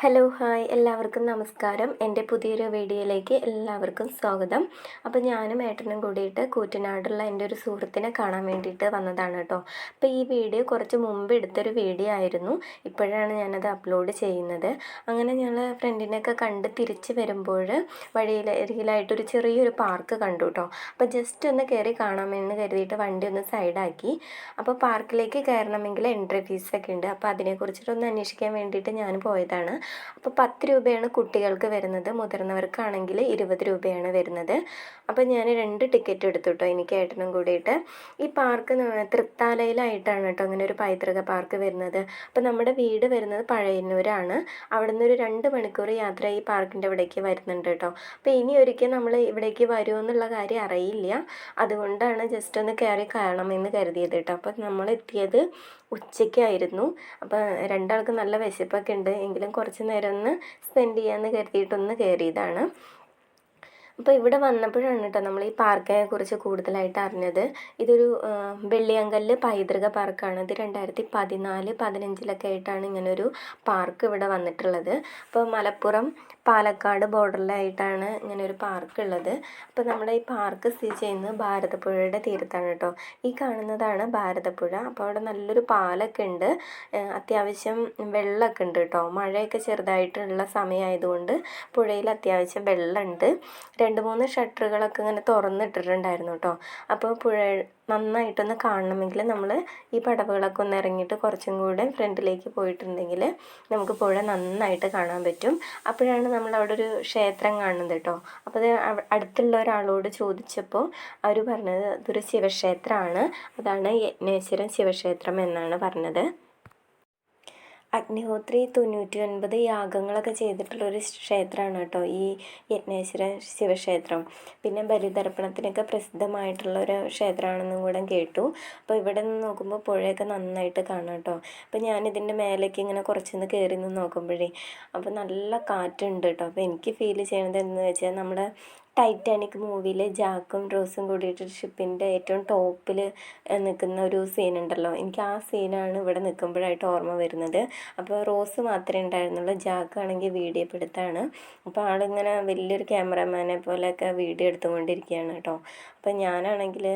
Hello hi. എല്ലാവർക്കും നമസ്കാരം. എന്റെ പുതിയൊരു വീഡിയോയിലേക്ക് എല്ലാവർക്കും സ്വാഗതം. അപ്പോൾ ഞാനും ഏട്ടനും കൂടിയിട്ട് കൂറ്റനാടുള്ള എന്റെ ഒരു സുഹൃത്തിനെ കാണാൻ വേണ്ടിയിട്ട് വന്നതാണ് കേട്ടോ. അപ്പോൾ ഈ വീഡിയോ കുറച്ച് മുമ്പ് എടുത്തൊരു വീഡിയോ ആയിരുന്നു. ഇപ്പോഴാണ് ഞാനത് അപ്ലോഡ് ചെയ്യുന്നത്. അങ്ങനെ ഞങ്ങൾ ഫ്രണ്ടിനെയൊക്കെ കണ്ട് തിരിച്ച് വരുമ്പോൾ വഴിയിലരികിലായിട്ടൊരു ചെറിയൊരു പാർക്ക് കണ്ടു കേട്ടോ. അപ്പോൾ ജസ്റ്റ് ഒന്ന് കയറി കാണാമെന്ന് കരുതിയിട്ട് വണ്ടി ഒന്ന് സൈഡാക്കി. അപ്പോൾ പാർക്കിലേക്ക് കയറണമെങ്കിൽ എൻട്രി ഫീസൊക്കെ ഉണ്ട്. അപ്പോൾ അതിനെക്കുറിച്ചിട്ടൊന്ന് അന്വേഷിക്കാൻ വേണ്ടിയിട്ട് ഞാൻ പോയതാണ്. അപ്പോൾ പത്ത് രൂപയാണ് കുട്ടികൾക്ക് വരുന്നത്. മുതിർന്നവർക്കാണെങ്കിൽ ഇരുപത് രൂപയാണ് വരുന്നത്. അപ്പോൾ ഞാൻ രണ്ട് ടിക്കറ്റ് എടുത്തു കേട്ടോ എനിക്ക് ഏട്ടനും കൂടിയിട്ട്. ഈ പാർക്ക് തൃത്താലയിലായിട്ടാണ് കേട്ടോ അങ്ങനെ ഒരു പൈതൃക പാർക്ക് വരുന്നത്. അപ്പോൾ നമ്മുടെ വീട് വരുന്നത് പഴയന്നൂരാണ്. അവിടെ നിന്ന് ഒരു രണ്ട് മണിക്കൂർ യാത്ര ഈ പാർക്കിന്റെ ഇവിടേക്ക് വരുന്നുണ്ട് കേട്ടോ അപ്പോൾ ഇനി ഒരിക്കൽ നമ്മൾ ഇവിടേക്ക് വരുമോ എന്നുള്ള കാര്യം അറിയില്ല. അതുകൊണ്ടാണ് ജസ്റ്റ് ഒന്ന് കയറി കാണണമെന്ന് കരുതിയത് കേട്ടോ അപ്പോൾ നമ്മൾ എത്തിയത് ഉച്ചയ്ക്കായിരുന്നു. അപ്പോൾ രണ്ടാൾക്ക് നല്ല വിശപ്പൊക്കെ ഉണ്ട്. എങ്കിലും കുറച്ച് നേരം ഒന്ന് സ്പെൻഡ് ചെയ്യാമെന്ന് കരുതിയിട്ടൊന്ന് കയറിയതാണ് അപ്പോൾ ഇവിടെ വന്നപ്പോഴാണ് കേട്ടോ നമ്മൾ ഈ പാർക്കിനെ കുറിച്ച് കൂടുതലായിട്ട് അറിഞ്ഞത്. ഇതൊരു വെള്ളിയങ്കല്ല് പൈതൃക പാർക്കാണ്. ഇത് രണ്ടായിരത്തി പതിനാല് പതിനഞ്ചിലൊക്കെ ആയിട്ടാണ് ഇങ്ങനൊരു പാർക്ക് ഇവിടെ വന്നിട്ടുള്ളത്. അപ്പോൾ മലപ്പുറം പാലക്കാട് ബോർഡറിലായിട്ടാണ് ഇങ്ങനെ ഒരു പാർക്ക് ഉള്ളത് അപ്പോൾ നമ്മുടെ ഈ പാർക്ക് സ്ഥിതി ചെയ്യുന്നത് ഭാരതപ്പുഴയുടെ തീരത്താണ് കേട്ടോ. ഈ കാണുന്നതാണ് ഭാരതപ്പുഴ. അപ്പോൾ അവിടെ നല്ലൊരു പാലൊക്കെ ഉണ്ട്. അത്യാവശ്യം വെള്ളമൊക്കെ ഉണ്ട് കേട്ടോ. മഴയൊക്കെ ചെറുതായിട്ടുള്ള സമയമായതുകൊണ്ട് പുഴയിൽ അത്യാവശ്യം വെള്ളമുണ്ട്. രണ്ട് മൂന്ന് ഷട്ടറുകളൊക്കെ ഇങ്ങനെ തുറന്നിട്ടിട്ടുണ്ടായിരുന്നു കേട്ടോ. അപ്പോൾ പുഴ നന്നായിട്ടൊന്ന് കാണണമെങ്കിൽ നമ്മൾ ഈ പടവുകളൊക്കെ ഒന്ന് ഇറങ്ങിയിട്ട് കുറച്ചും കൂടെ ഫ്രണ്ടിലേക്ക് പോയിട്ടുണ്ടെങ്കിൽ നമുക്ക് പുഴ നന്നായിട്ട് കാണാൻ പറ്റും. അപ്പോഴാണ് നമ്മൾ അവിടെ ഒരു ക്ഷേത്രം കാണുന്നത് കേട്ടോ. അപ്പോൾ അത് അടുത്തുള്ള ഒരാളോട് ചോദിച്ചപ്പോൾ അവർ പറഞ്ഞത് അതൊരു ശിവക്ഷേത്രമാണ്. അതാണ് യജ്ഞേശ്വരം ശിവക്ഷേത്രം എന്നാണ് പറഞ്ഞത്. അഗ്നിഹോത്രി തൊണ്ണൂറ്റി ഒൻപത് യാഗങ്ങളൊക്കെ ചെയ്തിട്ടുള്ളൊരു ക്ഷേത്രമാണ് കേട്ടോ ഈ യജ്ഞേശ്വര ശിവക്ഷേത്രം. പിന്നെ ബലിതർപ്പണത്തിനൊക്കെ പ്രസിദ്ധമായിട്ടുള്ള ഒരു ക്ഷേത്രമാണെന്നും കൂടെ കേട്ടു. അപ്പോൾ ഇവിടെ നിന്ന് നോക്കുമ്പോൾ പുഴയൊക്കെ നന്നായിട്ട് കാണാം കേട്ടോ. അപ്പോൾ ഞാനിതിന്റെ മേലേക്ക് ഇങ്ങനെ കുറച്ചൊന്ന് കയറി നിന്ന് നോക്കുമ്പോഴേ അപ്പോൾ നല്ല കാറ്റുണ്ട് കേട്ടോ. അപ്പോൾ എനിക്ക് ഫീൽ ചെയ്യണത് എന്ന് വെച്ചാൽ നമ്മുടെ ടൈറ്റാനിക് മൂവിയിൽ ജാക്കും റോസും കൂടിയിട്ട് ഷിപ്പിന്റെ ഏറ്റവും ടോപ്പിൽ നിൽക്കുന്ന ഒരു സീൻ ഉണ്ടല്ലോ എനിക്ക് ആ സീനാണ് ഇവിടെ നിൽക്കുമ്പോഴായിട്ട് ഓർമ്മ വരുന്നത്. അപ്പോൾ റോസ് മാത്രമേ ഉണ്ടായിരുന്നുള്ളൂ ജാക്ക് ആണെങ്കിൽ വീഡിയോ പിടുത്താണ് അപ്പോൾ ആളിങ്ങനെ വലിയൊരു ക്യാമറമാനെ പോലെയൊക്കെ വീഡിയോ എടുത്തുകൊണ്ടിരിക്കുകയാണ് കേട്ടോ. അപ്പോൾ ഞാനാണെങ്കിൽ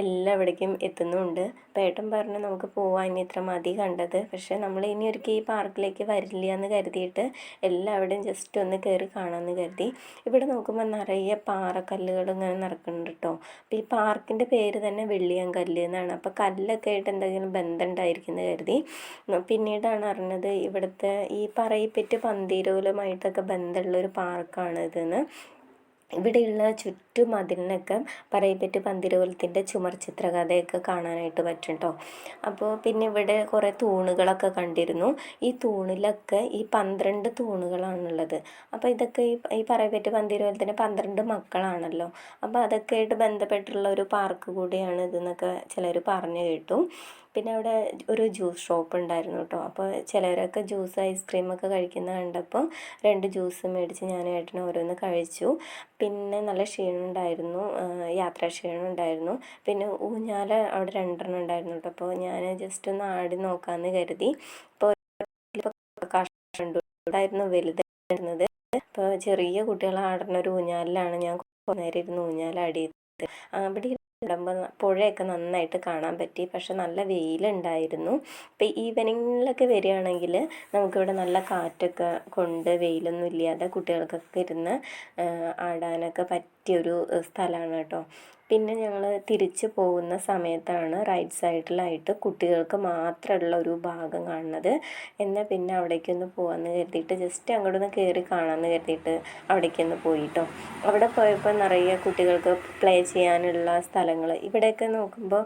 എല്ലാവിടേക്കും എത്തുന്നുമുണ്ട് പേട്ടൻ പറഞ്ഞു നമുക്ക് പോവാം ഇത്ര മതി കണ്ടത്. പക്ഷേ നമ്മൾ ഇനി ഒരിക്കൽ ഈ പാർക്കിലേക്ക് വരില്ല എന്ന് കരുതിയിട്ട് എല്ലാവിടെയും ജസ്റ്റ് ഒന്ന് കയറി കാണാമെന്ന് കരുതി. ഇവിടെ നോക്കുമ്പോൾ നിറയെ പാറക്കല്ലുകൾ ഇങ്ങനെ നടക്കുന്നുണ്ട് കേട്ടോ അപ്പോൾ ഈ പാർക്കിന്റെ പേര് തന്നെ വെള്ളിയാങ്കല്ല് എന്നാണ്. അപ്പോൾ കല്ലൊക്കെ ആയിട്ട് എന്തെങ്കിലും ബന്ധം ഉണ്ടായിരിക്കുന്നത് കരുതി. പിന്നീടാണ് അറിഞ്ഞത് ഇവിടുത്തെ ഈ പറയിപ്പെറ്റ് പന്തീരോലുമായിട്ടൊക്കെ ബന്ധമുള്ള ഒരു പാർക്കാണ് ഇതെന്ന്. ഇവിടെയുള്ള ചുറ്റുമതിലിനൊക്കെ പറയിപ്പറ്റ് പന്തിരുകുലത്തിന്റെ ചുമർ ചിത്രകഥയൊക്കെ കാണാനായിട്ട് പറ്റും കേട്ടോ അപ്പോൾ പിന്നെ ഇവിടെ കുറേ തൂണുകളൊക്കെ കണ്ടിരുന്നു. ഈ തൂണിലൊക്കെ ഈ പന്ത്രണ്ട് തൂണുകളാണുള്ളത്. അപ്പോൾ ഇതൊക്കെ ഈ ഈ പറയിപ്പറ്റ് പന്തിരുകുലത്തിന്റെ പന്ത്രണ്ട് മക്കളാണല്ലോ. അപ്പോൾ അതൊക്കെ ആയിട്ട് ബന്ധപ്പെട്ടുള്ള ഒരു പാർക്ക് കൂടിയാണ് ഇതെന്നൊക്കെ ചിലർ പറഞ്ഞു കേട്ടു. പിന്നെ അവിടെ ഒരു ജ്യൂസ് ഷോപ്പ് ഉണ്ടായിരുന്നു കേട്ടോ അപ്പോൾ ചിലരൊക്കെ ജ്യൂസ് ഐസ്ക്രീമൊക്കെ കഴിക്കുന്ന കണ്ടപ്പോൾ രണ്ട് ജ്യൂസ് മേടിച്ച് ഞാൻ ഏട്ടനും ഓരോന്ന് കഴിച്ചു. പിന്നെ നല്ല ക്ഷീണം ഉണ്ടായിരുന്നു. യാത്രാ ക്ഷീണം ഉണ്ടായിരുന്നു. പിന്നെ ഊഞ്ഞാൽ അവിടെ രണ്ടെണ്ണം ഉണ്ടായിരുന്നു കേട്ടോ അപ്പോൾ ഞാൻ ജസ്റ്റ് ഒന്ന് ആടി നോക്കാമെന്ന് കരുതി. ഇപ്പോൾ ഉണ്ടായിരുന്നു വലുതായിരുന്നത്. അപ്പോൾ ചെറിയ കുട്ടികൾ ആടുന്ന ഒരു ഊഞ്ഞാലിലാണ് ഞാൻ നേരം ഇരുന്ന് ഊഞ്ഞാലാടിയത് അവിടെ ഇടുമ്പോൾ പുഴയൊക്കെ നന്നായിട്ട് കാണാൻ പറ്റി. പക്ഷെ നല്ല വെയിലുണ്ടായിരുന്നു. ഇപ്പം ഈവനിങ്ങിലൊക്കെ വരികയാണെങ്കിൽ നമുക്കിവിടെ നല്ല കാറ്റൊക്കെ കൊണ്ട് വെയിലൊന്നും ഇല്ലാതെ കുട്ടികൾക്കൊക്കെ ഇരുന്ന് ആടാനൊക്കെ പറ്റിയൊരു സ്ഥലമാണ് കേട്ടോ. പിന്നെ ഞങ്ങൾ തിരിച്ചു പോകുന്ന സമയത്താണ് റൈറ്റ് സൈഡിലായിട്ട് കുട്ടികൾക്ക് മാത്രമുള്ള ഒരു ഭാഗം കാണുന്നത്. എന്നാൽ പിന്നെ അവിടേക്കൊന്ന് പോകാമെന്ന് കരുതിയിട്ട് ജസ്റ്റ് അങ്ങോട്ട് ഒന്ന് കയറി കാണാമെന്ന് കരുതിയിട്ട് അവിടേക്കൊന്ന് പോയിട്ടോ അവിടെ പോയപ്പോൾ നിറയെ കുട്ടികൾക്ക് പ്ലേ ചെയ്യാനുള്ള സ്ഥലങ്ങൾ ഇവിടെയൊക്കെ നോക്കുമ്പോൾ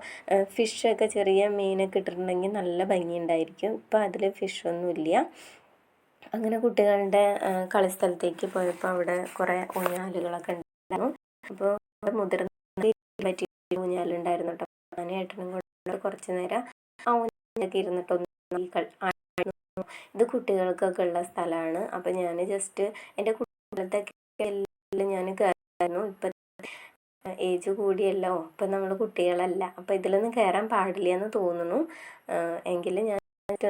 ഫിഷൊക്കെ ചെറിയ മീനൊക്കെ ഇട്ടിട്ടുണ്ടെങ്കിൽ നല്ല ഭംഗിയുണ്ടായിരിക്കും. ഇപ്പോൾ അതിൽ ഫിഷൊന്നുമില്ല. അങ്ങനെ കുട്ടികളുടെ കളിസ്ഥലത്തേക്ക് പോയപ്പോൾ അവിടെ കുറേ ഊഞ്ഞാലുകളൊക്കെ ഉണ്ടായിരുന്നു. അപ്പോൾ മുതിർന്ന പറ്റി ഊഞ്ഞാലുണ്ടായിരുന്നു കേട്ടോ. ഞാനും കൂടെ കുറച്ച് നേരം ആ ഊഞ്ഞാലൊക്കെ ഇരുന്നിട്ടൊന്ന് ഇത് കുട്ടികൾക്കൊക്കെ ഉള്ള സ്ഥലമാണ്. അപ്പോൾ ഞാൻ ജസ്റ്റ് എന്റെ കുട്ടികളത്തൊക്കെ ഞാൻ കയറായിരുന്നു ഇപ്പം ഏജ് കൂടിയല്ലോ ഇപ്പം നമ്മൾ കുട്ടികളല്ല. അപ്പം ഇതിലൊന്നും കയറാൻ പാടില്ല എന്ന് തോന്നുന്നു. എങ്കിലും ഞാൻ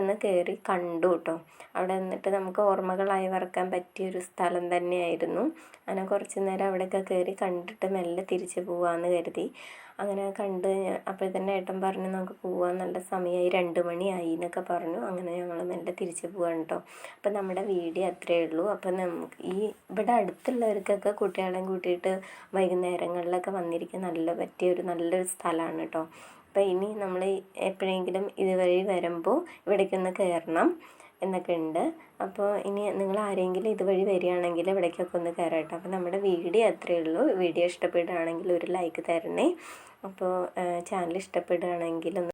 ഒന്ന് കയറി കണ്ടു കേട്ടോ. അവിടെ നിന്നിട്ട് നമുക്ക് ഓർമ്മകളായി വറക്കാൻ പറ്റിയൊരു സ്ഥലം തന്നെയായിരുന്നു. അങ്ങനെ കുറച്ച് നേരം അവിടെയൊക്കെ കയറി കണ്ടിട്ട് മെല്ലെ തിരിച്ച് പോവാന്ന് കരുതി. അങ്ങനെ കണ്ട് അപ്പോൾ തന്നെ ഏട്ടൻ പറഞ്ഞു നമുക്ക് പോവാൻ നല്ല സമയമായി രണ്ട് മണിയായി എന്നൊക്കെ പറഞ്ഞു. അങ്ങനെ ഞങ്ങൾ മെല്ലെ തിരിച്ച് പോവാണ് കേട്ടോ. അപ്പം നമ്മുടെ വീഡിയോ അത്രയേ ഉള്ളൂ. അപ്പം നമുക്ക് ഈ ഇവിടെ അടുത്തുള്ളവർക്കൊക്കെ കുട്ടികളെയും കൂട്ടിയിട്ട് വൈകുന്നേരങ്ങളിലൊക്കെ വന്നിരിക്കാൻ നല്ല പറ്റിയ ഒരു നല്ലൊരു സ്ഥലമാണ് കേട്ടോ. അപ്പോൾ ഇനി നമ്മൾ എപ്പോഴെങ്കിലും ഇതുവഴി വരുമ്പോൾ ഇവിടേക്കൊന്ന് കയറണം എന്നൊക്കെ ഉണ്ട് അപ്പോൾ ഇനി നിങ്ങൾ ആരെങ്കിലും ഇതുവഴി വരികയാണെങ്കിൽ ഇവിടേക്കൊക്കെ ഒന്ന് കയറാം കേട്ടോ. അപ്പോൾ നമ്മുടെ വീഡിയോ അത്രയേ ഉള്ളൂ. വീഡിയോ ഇഷ്ടപ്പെടുകയാണെങ്കിൽ ഒരു ലൈക്ക് തരണേ. അപ്പോൾ ചാനൽ ഇഷ്ടപ്പെടുകയാണെങ്കിൽ ഒന്ന്